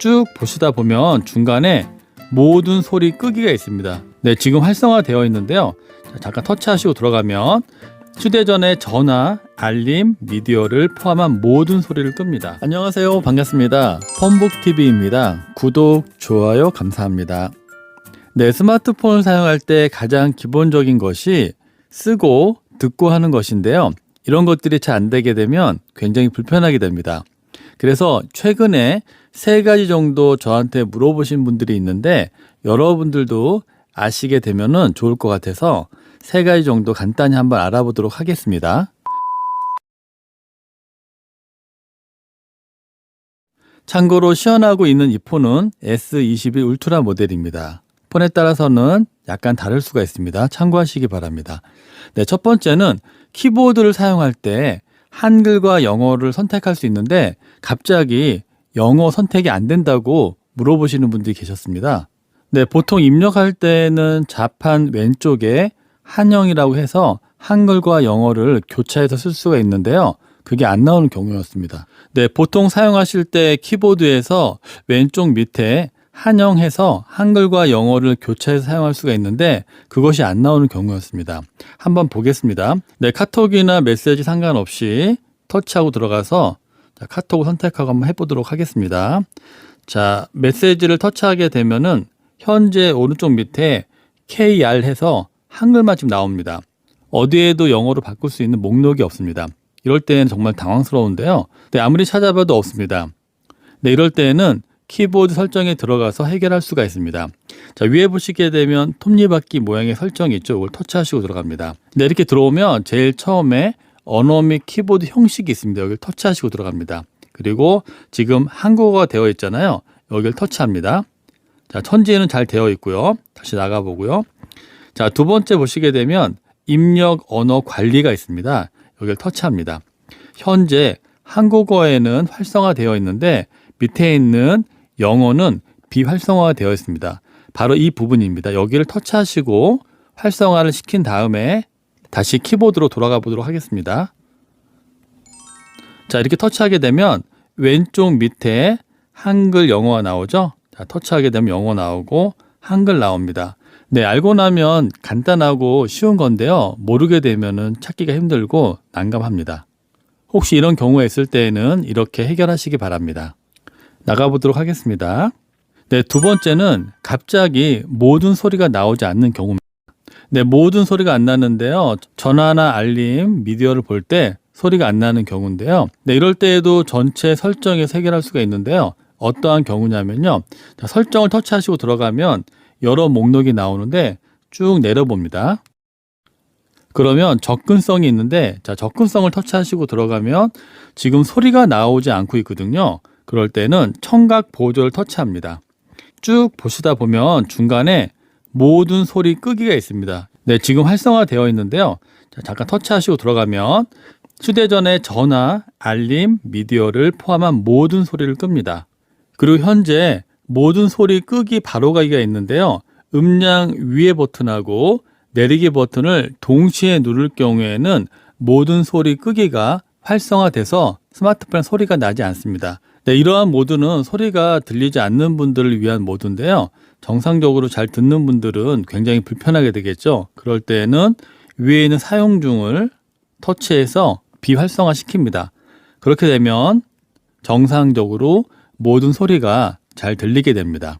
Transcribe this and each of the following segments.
쭉 보시다 보면 중간에 모든 소리 끄기가 있습니다. 네, 지금 활성화되어 있는데요. 자, 잠깐 터치하시고 들어가면 휴대전화 전화, 알림, 미디어를 포함한 모든 소리를 끕니다. 안녕하세요. 반갑습니다. 펌북TV입니다. 구독, 좋아요 감사합니다. 네, 스마트폰을 사용할 때 가장 기본적인 것이 쓰고 듣고 하는 것인데요. 이런 것들이 잘 안 되게 되면 굉장히 불편하게 됩니다. 그래서 최근에 세 가지 정도 저한테 물어보신 분들이 있는데 여러분들도 아시게 되면은 좋을 것 같아서 세 가지 정도 간단히 한번 알아보도록 하겠습니다. 참고로 시연하고 있는 이 폰은 S21 울트라 모델입니다. 폰에 따라서는 약간 다를 수가 있습니다. 참고하시기 바랍니다. 네, 첫 번째는 키보드를 사용할 때 한글과 영어를 선택할 수 있는데 갑자기 영어 선택이 안 된다고 물어보시는 분들이 계셨습니다. 네, 보통 입력할 때는 자판 왼쪽에 한영이라고 해서 한글과 영어를 교차해서 쓸 수가 있는데요. 그게 안 나오는 경우였습니다. 네, 보통 사용하실 때 키보드에서 왼쪽 밑에 한영해서 한글과 영어를 교차해서 사용할 수가 있는데 그것이 안 나오는 경우였습니다. 한번 보겠습니다. 네, 카톡이나 메시지 상관없이 터치하고 들어가서 자, 카톡을 선택하고 한번 해보도록 하겠습니다. 자, 메시지를 터치하게 되면은 현재 오른쪽 밑에 KR 해서 한글만 지금 나옵니다. 어디에도 영어로 바꿀 수 있는 목록이 없습니다. 이럴 때는 정말 당황스러운데요. 네, 아무리 찾아봐도 없습니다. 네, 이럴 때는 키보드 설정에 들어가서 해결할 수가 있습니다. 자, 위에 보시게 되면 톱니바퀴 모양의 설정이 있죠. 이걸 터치하시고 들어갑니다. 네, 이렇게 들어오면 제일 처음에 언어 및 키보드 형식이 있습니다. 여기를 터치하시고 들어갑니다. 그리고 지금 한국어가 되어 있잖아요. 여기를 터치합니다. 자, 천지에는 잘 되어 있고요. 다시 나가보고요. 자, 두 번째 보시게 되면 입력 언어 관리가 있습니다. 여기를 터치합니다. 현재 한국어에는 활성화되어 있는데 밑에 있는 영어는 비활성화되어 있습니다. 바로 이 부분입니다. 여기를 터치하시고 활성화를 시킨 다음에 다시 키보드로 돌아가 보도록 하겠습니다. 자, 이렇게 터치하게 되면 왼쪽 밑에 한글 영어가 나오죠? 자, 터치하게 되면 영어 나오고 한글 나옵니다. 네, 알고 나면 간단하고 쉬운 건데요. 모르게 되면은 찾기가 힘들고 난감합니다. 혹시 이런 경우가 있을 때에는 이렇게 해결하시기 바랍니다. 나가보도록 하겠습니다. 네, 두 번째는 갑자기 모든 소리가 나오지 않는 경우입니다. 네, 모든 소리가 안 나는데요. 전화나 알림, 미디어를 볼 때 소리가 안 나는 경우인데요. 네, 이럴 때에도 전체 설정에서 해결할 수가 있는데요. 어떠한 경우냐면요. 자, 설정을 터치하시고 들어가면 여러 목록이 나오는데 쭉 내려봅니다. 그러면 접근성이 있는데 자, 접근성을 터치하시고 들어가면 지금 소리가 나오지 않고 있거든요. 그럴 때는 청각 보조를 터치합니다. 쭉 보시다 보면 중간에 모든 소리 끄기가 있습니다. 네, 지금 활성화되어 있는데요. 자, 잠깐 터치하시고 들어가면 휴대전화 전화, 알림, 미디어를 포함한 모든 소리를 끕니다. 그리고 현재 모든 소리 끄기 바로 가기가 있는데요. 음량 위에 버튼하고 내리기 버튼을 동시에 누를 경우에는 모든 소리 끄기가 활성화돼서 스마트폰 소리가 나지 않습니다. 네, 이러한 모드는 소리가 들리지 않는 분들을 위한 모드인데요. 정상적으로 잘 듣는 분들은 굉장히 불편하게 되겠죠. 그럴 때에는 위에 있는 사용 중을 터치해서 비활성화 시킵니다. 그렇게 되면 정상적으로 모든 소리가 잘 들리게 됩니다.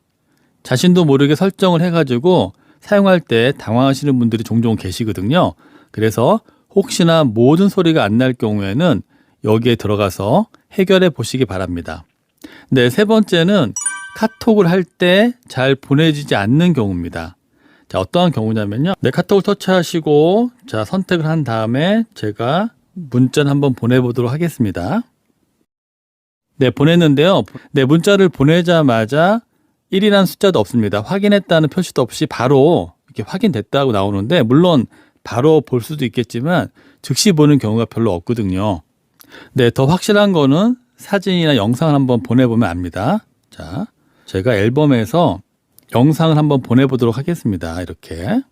자신도 모르게 설정을 해가지고 사용할 때 당황하시는 분들이 종종 계시거든요. 그래서 혹시나 모든 소리가 안 날 경우에는 여기에 들어가서 해결해 보시기 바랍니다. 네, 세 번째는 카톡을 할 때 잘 보내지지 않는 경우입니다. 자, 어떠한 경우냐면요. 네, 카톡을 터치하시고, 자, 선택을 한 다음에 제가 문자를 한번 보내보도록 하겠습니다. 네, 보냈는데요. 네, 문자를 보내자마자 1이라는 숫자도 없습니다. 확인했다는 표시도 없이 바로 이렇게 확인됐다고 나오는데, 물론 바로 볼 수도 있겠지만, 즉시 보는 경우가 별로 없거든요. 네, 더 확실한 거는 사진이나 영상을 한번 보내보면 압니다. 자, 제가 앨범에서 영상을 한번 보내보도록 하겠습니다. 이렇게.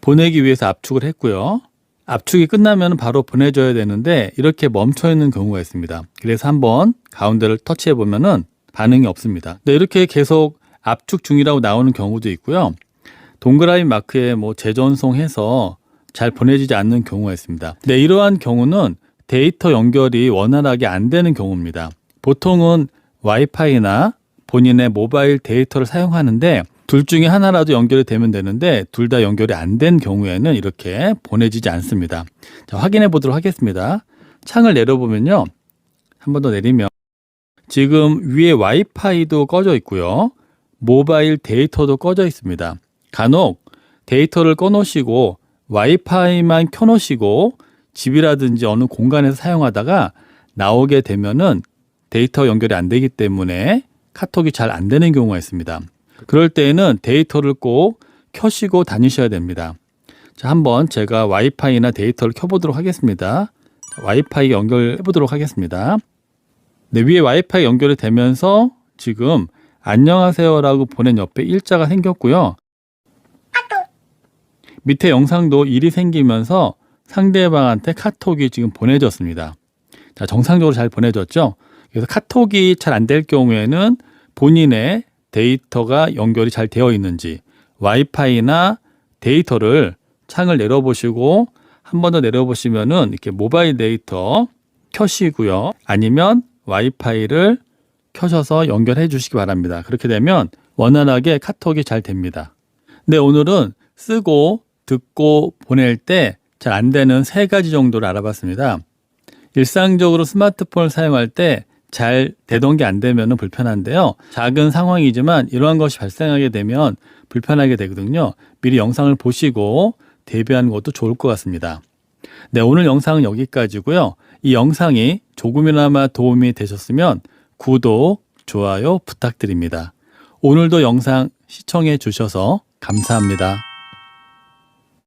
보내기 위해서 압축을 했고요. 압축이 끝나면 바로 보내줘야 되는데 이렇게 멈춰 있는 경우가 있습니다. 그래서 한번 가운데를 터치해 보면은 반응이 없습니다. 네, 이렇게 계속 압축 중이라고 나오는 경우도 있고요. 동그라미 마크에 뭐 재전송해서 잘 보내지지 않는 경우가 있습니다. 네, 이러한 경우는 데이터 연결이 원활하게 안 되는 경우입니다. 보통은 와이파이나 본인의 모바일 데이터를 사용하는데 둘 중에 하나라도 연결이 되면 되는데 둘 다 연결이 안 된 경우에는 이렇게 보내지지 않습니다. 자, 확인해 보도록 하겠습니다. 창을 내려보면요. 한 번 더 내리면 지금 위에 와이파이도 꺼져 있고요. 모바일 데이터도 꺼져 있습니다. 간혹 데이터를 꺼놓으시고 와이파이만 켜놓으시고 집이라든지 어느 공간에서 사용하다가 나오게 되면은 데이터 연결이 안 되기 때문에 카톡이 잘 안 되는 경우가 있습니다. 그럴 때에는 데이터를 꼭 켜시고 다니셔야 됩니다. 자, 한번 제가 와이파이나 데이터를 켜보도록 하겠습니다. 와이파이 연결해 보도록 하겠습니다. 네, 위에 와이파이 연결이 되면서 지금 안녕하세요라고 보낸 옆에 일자가 생겼고요. 밑에 영상도 일이 생기면서 상대방한테 카톡이 지금 보내졌습니다. 자, 정상적으로 잘 보내졌죠? 그래서 카톡이 잘 안 될 경우에는 본인의 데이터가 연결이 잘 되어 있는지 와이파이나 데이터를 창을 내려보시고 한 번 더 내려보시면은 이렇게 모바일 데이터 켜시고요. 아니면 와이파이를 켜셔서 연결해 주시기 바랍니다. 그렇게 되면 원활하게 카톡이 잘 됩니다. 네, 오늘은 쓰고 듣고 보낼 때 잘 안 되는 세 가지 정도를 알아봤습니다. 일상적으로 스마트폰을 사용할 때잘 되던 게안 되면 불편한데요. 작은 상황이지만 이러한 것이 발생하게 되면 불편하게 되거든요. 미리 영상을 보시고 대비하는 것도 좋을 것 같습니다. 네, 오늘 영상은 여기까지고요. 이 영상이 조금이나마 도움이 되셨으면 구독, 좋아요 부탁드립니다. 오늘도 영상 시청해 주셔서 감사합니다.